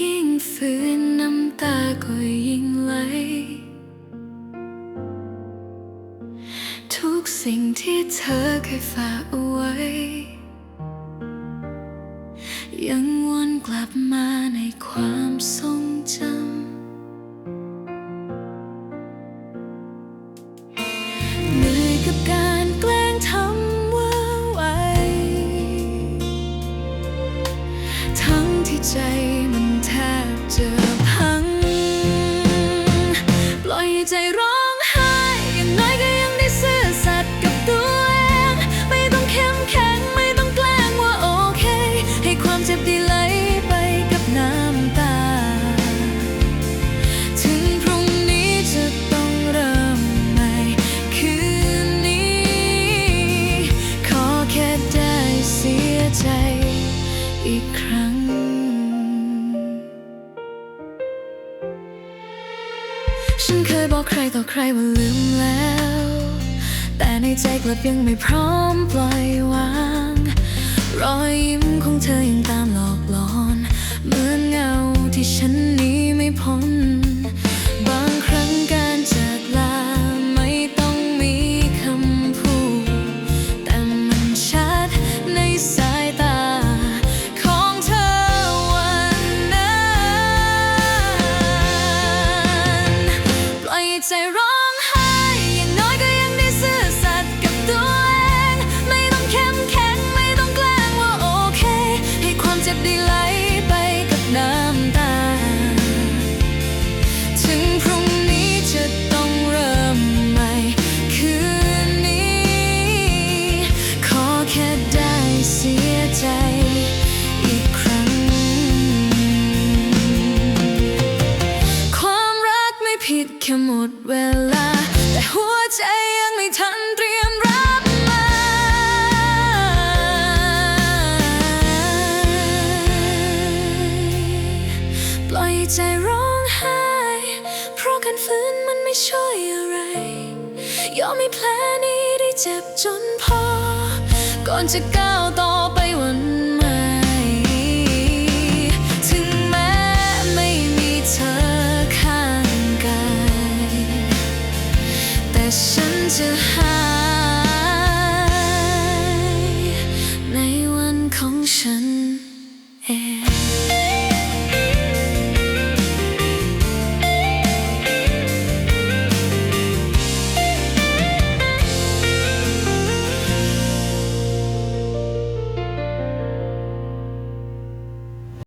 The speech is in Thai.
ยิ่งฝืนน้ำตาก็ยิ่งไหล ทุกสิ่งที่เธอเคยฝากเอาไว้ ยังวนกลับมาในความทรงจำ ให้ใจร้อง ฉันเคยบอกใครต่อใครว่าลืมแล้ว แต่ในใจกลับยังไม่พร้อมปล่อยวาง รอยยิ้มของเธอยังตามหลอกหลอน เหมือนเงาที่ฉันหนีไม่พ้น ปล่ ผิดแค่หมดเวลา แต่หัวใจยังไม่ทันเตรียมรับมาปล่อยใจร้องไห้ เพราะการฝืนมันไม่ช่วยอะไร ยอมให้แผลนี้ได้เจ็บจนพอ ก่อนจะก้าวต่อไปว่า 我间至